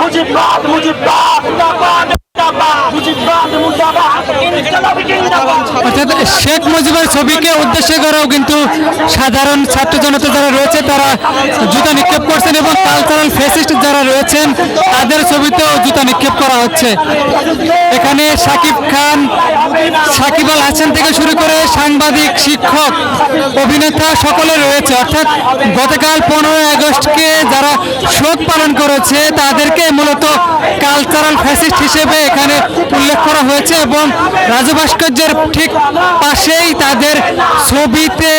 মুজিবাদ মুজিবাদ মুজিবাদ মুজিবাদ মুজিবাদ অর্থাৎ শেখ মুজিবের ছবিকে উদ্দেশ্য করেও কিন্তু সাধারণ ছাত্র জনতা যারা রয়েছে, তারা জুতা নিক্ষেপ করছেন এবং কালচারাল ফেসিস্ট যারা রয়েছেন, তাদের ছবিতেও জুতা নিক্ষেপ করা হচ্ছে। এখানে সাকিব খান, সাকিব আল হাসান থেকে শুরু করে সাংবাদিক, শিক্ষক, অভিনেতা সকলে রয়েছে। অর্থাৎ গতকাল পনেরোই আগস্টকে যারা শোক পালন করেছে, তাদেরকে মূলত কালচারাল ফ্যাসিস্ট হিসেবে এখানে উল্লেখ করা হয়েছে এবং রাজু ভাস্কর্যের ঠিক পাশেই তাদের ছবিতে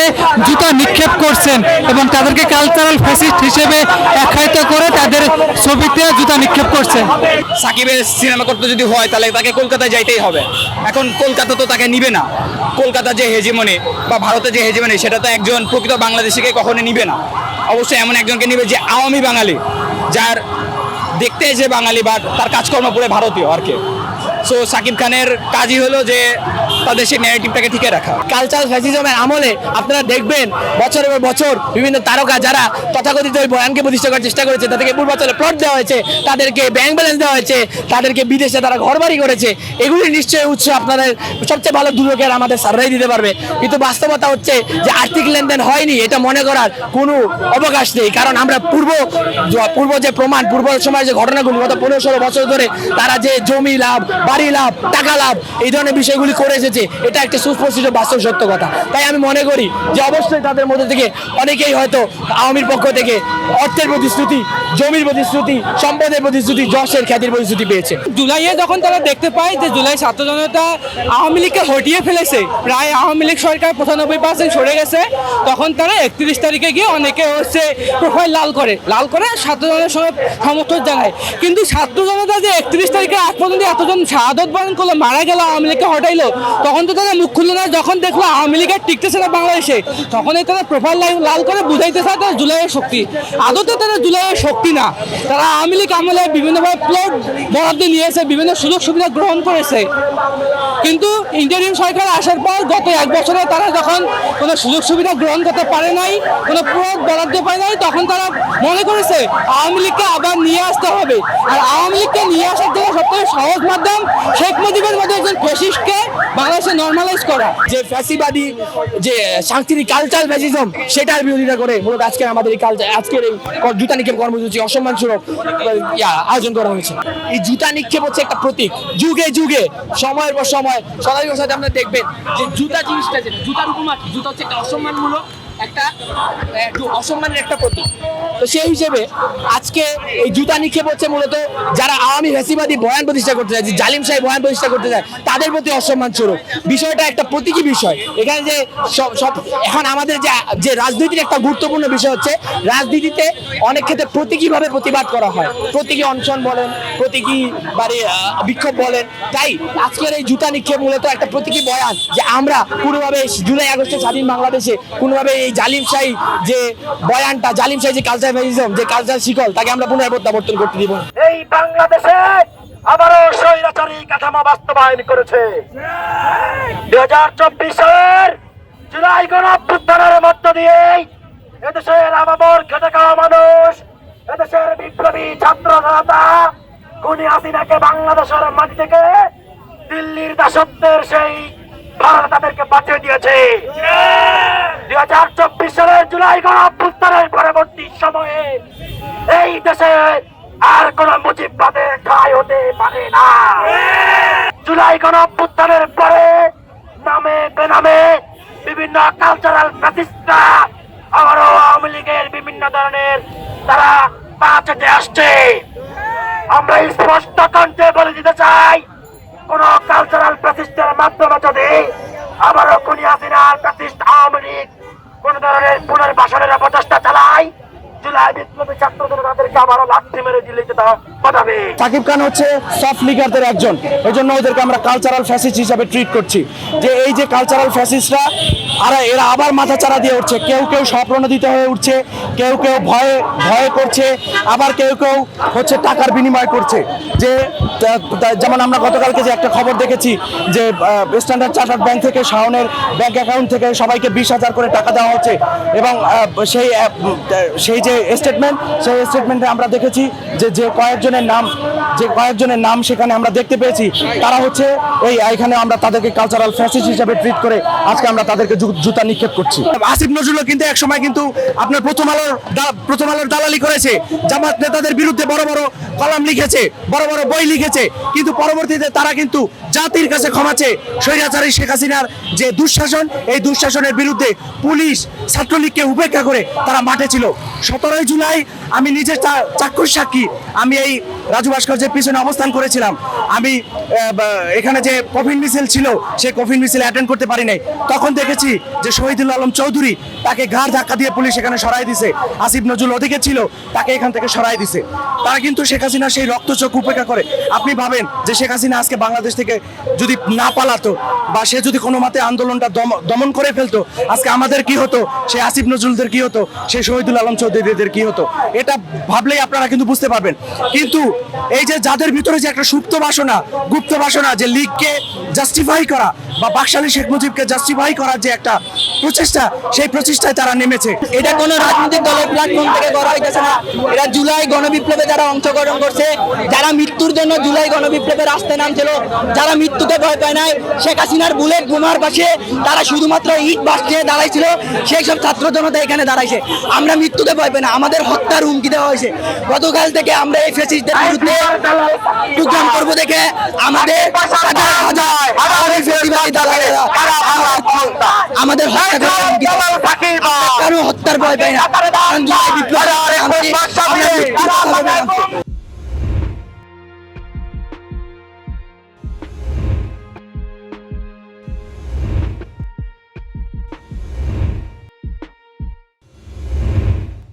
জুতা নিক্ষেপ করছেন এবং তাদেরকে কালচারাল ফ্যাসিস্ট হিসেবে আখ্যায়িত করে তাদের ছবিতে জুতা নিক্ষেপ করছেন সাকিবের সিনেমা করতে যদি হয়, তাহলে তাকে কলকাতায় যাইতেই হবে। এখন কলকাতা তো তাকে নিবে না। কলকাতা যে হেজিমনি বা ভারতের যে হেজিমনি, সেটা তো একজন প্রকৃত বাংলাদেশিকে কখনো নিবে না। অবশ্যই এমন একজনকে নিবে যে আওয়ামী বাঙালি, যার দেখতে যে বাঙালি বা তার কাজকর্ম পুরো ভারতীয় আর কি। সো সাকিব খানের কাজই হলো যে তাদের সেই ন্যারেটিভটাকে ঠিকে রাখা। কালচারাল ফ্যাসিজমের আমলে আপনারা দেখবেন, বছরের পর বছর বিভিন্ন তারকা যারা তথাকথিত ওই বয়ানকে প্রতিষ্ঠা করার চেষ্টা করেছে, তাদেরকে পূর্বাচলে প্লট দেওয়া হয়েছে, তাদেরকে ব্যাংক ব্যালেন্স দেওয়া হয়েছে, তাদেরকে বিদেশে তারা ঘরবাড়ি করেছে, এগুলি নিশ্চয়ই উৎস আপনাদের সবচেয়ে ভালো দুর্যোগের আমাদের সাররাই দিতে পারবে। কিন্তু বাস্তবতা হচ্ছে যে আর্থিক লেনদেন হয়নি, এটা মনে করার কোনো অবকাশ নেই। কারণ আমরা পূর্ব পূর্ব যে প্রমাণ, পূর্ব সময়ের যে ঘটনাগুলি, গত পনেরো ষোলো বছর ধরে তারা যে জমি লাভ বাড়ি লাভ, টাকা লাভ, এই ধরনের বিষয়গুলি করে এসেছে। এটা একটা সুস্পষ্ট বাস্তব সত্য কথা। তাই আমি মনে করি যে অবশ্যই তাদের মধ্যে থেকে অনেকেই হয়তো আওয়ামীর পক্ষ থেকে অর্থের প্রতিশ্রুতি, জমির প্রতিশ্রুতি, সম্পদের প্রতিশ্রুতি, যশের খ্যাতির প্রতিশ্রুতি পেয়েছে। জুলাইয়ে যখন তারা দেখতে পায় যে জুলাই ছাত্র জনতা আওয়ামী লীগকে হটিয়ে ফেলেছে, প্রায় আওয়ামী লীগ সরকার পঁচানব্বই পার্সেন্ট সরে গেছে, তখন তারা একত্রিশ তারিখে গিয়ে অনেকে হচ্ছে প্রোফাইল লাল করে লাল করে ছাত্র জনতার সঙ্গে সমর্থন জানায়। কিন্তু ছাত্র জনতা যে একত্রিশ তারিখে আগ পর্যন্ত এতজন শাহাদত বরণ করল, মারা গেল, আওয়ামী লীগকে হটাইলো। তখন তো তারা মুখ খুললো না, যখন দেখল আওয়ামী লীগ আর টিকতেছে না বাংলাদেশে তখনই তারা প্রোফাইল লাল করে বুঝাইতেছে তারা জুলাইয়ের শক্তি। আদতে তারা জুলাইয়ের শক্তি না। তারা আওয়ামী লীগ আমলে বিভিন্নভাবে প্লট বরাদ্দ নিয়েছে, বিভিন্ন সুযোগ সুবিধা গ্রহণ করেছে। কিন্তু ইন্টারিম সরকার আসার পর গত এক বছরে তারা যখন কোনো সুযোগ সুবিধা গ্রহণ করতে পারে নাই, কোনো প্লট বরাদ্দ পায় নাই, তখন তারা মনে করেছে, আওয়ামী লীগকে আবার নিয়ে আসতে হবে। আর আওয়ামী লীগকে নিয়ে আসার জন্য সবথেকে সহজ মাধ্যম শেখ মুজিবের মধ্যে একজন ফেসিস্টকে বাংলাদেশে নর্মালাইজ করা। যে ফ্যাসিবাদী, যে সাংস্কৃতিক কালচারাল ফ্যাসিজম সেটার বিরোধিতা করে মূলত আজকের আমাদের এই কালচার আজকের এই জুতা নিক্ষেপ কর্মসূচি অসম্মান স্বরূপ আয়োজন করা হয়েছে। এই জুতা নিক্ষেপ হচ্ছে একটা প্রতীক। যুগে যুগে, সময়ের পর সময় সদাইকের সাথে আপনারা দেখবেন যে জুতা জিনিসটা যেটা জুতার উপমা জুতা হচ্ছে একটা অসম্মানমূলক একটা অসম্মানের একটা প্রতীক। তো সেই হিসেবে আজকে এই জুতা নিক্ষেপ হচ্ছে মূলত যারা আওয়ামী ফ্যাসিবাদী বয়ান প্রতিষ্ঠা করতে চায় যে জালিম শাহী বয়ান প্রতিষ্ঠা করতে চায় তাদের প্রতি অসম্মান স্বরূপ। বিষয়টা একটা প্রতীকী বিষয়। এখানে যে সব, এখন আমাদের যে যে রাজনীতির একটা গুরুত্বপূর্ণ বিষয় হচ্ছে, রাজনীতিতে অনেক ক্ষেত্রে প্রতীকীভাবে প্রতিবাদ করা হয়। প্রতীকী অনশন বলেন প্রতীকী আহ, বিক্ষোভ বলেন। তাই আজকের এই জুতা নিক্ষেপ মূলত একটা প্রতীকী বয়ান যে আমরা কোনোভাবে জুলাই আগস্টে স্বাধীন বাংলাদেশে কোনোভাবে এই জালিম শাহী যে বয়ানটা জালিম শাহী যে কালচার ফ্যাসিজম যে কালচার শিকল তাকে আমরা পুনরায় প্রত্যাবর্তন করতে দিব। এই বাংলাদেশে আবারও স্বৈরাচারী কাঠামো বাস্তবায়ন করেছে। দুই হাজার চব্বিশ সালের জুলাই গণ অভ্যুত্থানের মধ্য দিয়েই এদেশের আবাবর খেটে খাওয়া মানুষ এদেশের বিপ্লবী ছাত্র জনতা খুনি হাসিনাকে বাংলাদেশের মাটি থেকে দিল্লির দাসত্বের সেই ভারত তাদেরকে বাঁচিয়ে দিয়েছে। দুই হাজার চব্বিশ সালের জুলাই গণ অভ্যুত্থানের পরবর্তী সময়ে এই দেশে আর কোন মুজিববাদের ঠাঁই হতে পারে না। জুলাই গণ অভ্যুত্থানের পরে নামে বেনামে বিভিন্ন কালচারাল প্রতিষ্ঠা আবারও আওয়ামী লীগের বিভিন্ন ধরনের তারা পা আসছে। দিতে কোন কালচারাল প্রতিষ্ঠার মাধ্যমে যদি আবারও খুনি হাসিনার প্রতিষ্ঠা আওয়ামী লীগ কোন ধরনের পুনর্বাসনের প্রচেষ্টা চালায় জুলাই সাকিব খান হচ্ছে সফট লিগারদের একজন। এই জন্য ওদেরকে আমরা কালচারাল ফ্যাসিস্ট হিসাবে ট্রিট করছি। যে এই যে কালচারাল ফ্যাসিস্টরা আর এরা আবার মাথা চারা দিয়ে উঠছে। কেউ কেউ স্বপ্রণোদিত হয়ে উঠছে, কেউ কেউ ভয়ে ভয়ে করছে, আবার কেউ কেউ হচ্ছে টাকার বিনিময় করছে। যে যেমন আমরা গতকালকে যে একটা খবর দেখেছি যে স্ট্যান্ডার্ড চার্টার্ড ব্যাংক থেকে শাওনের ব্যাংক অ্যাকাউন্ট থেকে সবাইকে বিশ হাজার করে টাকা দেওয়া হচ্ছে এবং সেই সেই যে স্টেটমেন্ট সেই স্টেটমেন্টে আমরা দেখেছি যে যে কয়েকজনের নাম, যে কয়েকজনের নাম সেখানে আমরা দেখতে পেয়েছি। তারা হচ্ছে এই এখানে আমরা তাদেরকে কালচারাল ফ্যাসিস্ট হিসেবে ট্রিট করে আজকে আমরা তাদেরকে জুতা নিক্ষেপ করছি। আসিফ নজরুলও কিন্তু এক সময় কিন্তু আপনার প্রথম আলোর প্রথম আলোর দালালি করেছে। জামাত নেতাদের বিরুদ্ধে বড় বড় কলাম লিখেছে, বড় বড় বই লিখেছে। কিন্তু পরবর্তীতে তারা কিন্তু জাতির কাছে ক্ষমা চেয়ে স্বৈরাচারী শেখ হাসিনার যে দুঃশাসন, এই দুঃশাসনের বিরুদ্ধে পুলিশ ছাত্রলীগকে উপেক্ষা করে তারা মাঠে ছিল। সতেরোই জুলাই আমি নিজের চাক্ষুষ সাক্ষী। আমি এই রাজু ভাস্কর্যের পিছনে অবস্থান করেছিলাম। আমি এখানে যে কফিন মিছিল ছিল সেই কফিন মিছিল অ্যাটেন্ড করতে পারি নাই। তখন দেখেছি যে শহীদুল আলম চৌধুরী তাকে ঘাড় ধাক্কা দিয়ে পুলিশ এখানে সরাই দিছে। আসিফ নজরুল ওদিকে ছিল, তাকে এখান থেকে সরাই দিছে। তারা কিন্তু শেখ হাসিনা সেই রক্তচোখ উপেক্ষা করে। আপনি ভাবেন যে শেখ হাসিনা আজকে বাংলাদেশ থেকে যদি না পালাতো, বা সে যদি কোনো মতে আন্দোলনটা দমন করে ফেলতো, আজকে আমাদের কি হতো? সে আসিফ নজরুলদের কি হতো? সে শহীদুল আলম চৌধুরীদের কি হতো? এটা ভাবলেই আপনারা কিন্তু বুঝতে পারবেন। কিন্তু এই যে যাদের ভিতরে যে একটা সুপ্ত বাসনা গুপ্ত বাসনা যে লিগকে জাস্টিফাই করা বা বাকশালী শেখ মুজিবকে জাস্টিফাই করার যে একটা প্রচেষ্টা, সেই প্রচেষ্টায় তারা নেমেছে। এটা কোনো রাজনৈতিক দলের প্ল্যাটফর্ম থেকে করা হইতেছে না। এটা জুলাই গণবিপ্লবে যারা অংশগ্রহণ করছে, যারা মৃত্যুর জন্য জুলাই গণবিপ্লবে রাস্তায় নামছিল, যারা মৃত্যুকে ভয় পায় নাই, শেখ হাসিনার বুলেট বোমার পাশে তারা শুধুমাত্র ইট বাসছে দাঁড়াইছিল, সেই সব ছাত্র জনতা এখানে দাঁড়াইছে। আমরা মৃত্যুকে ভয় পাই না, আমাদের হত্যার হুমকি দেওয়া হয়েছে। গতকাল থেকে আমরা এই ফেসিসদের বিরুদ্ধে প্রোগ্রাম করব দেখে আমাদের আমাদের হত্যা কারও হত্যার ভয় পাই না? বিপ্লব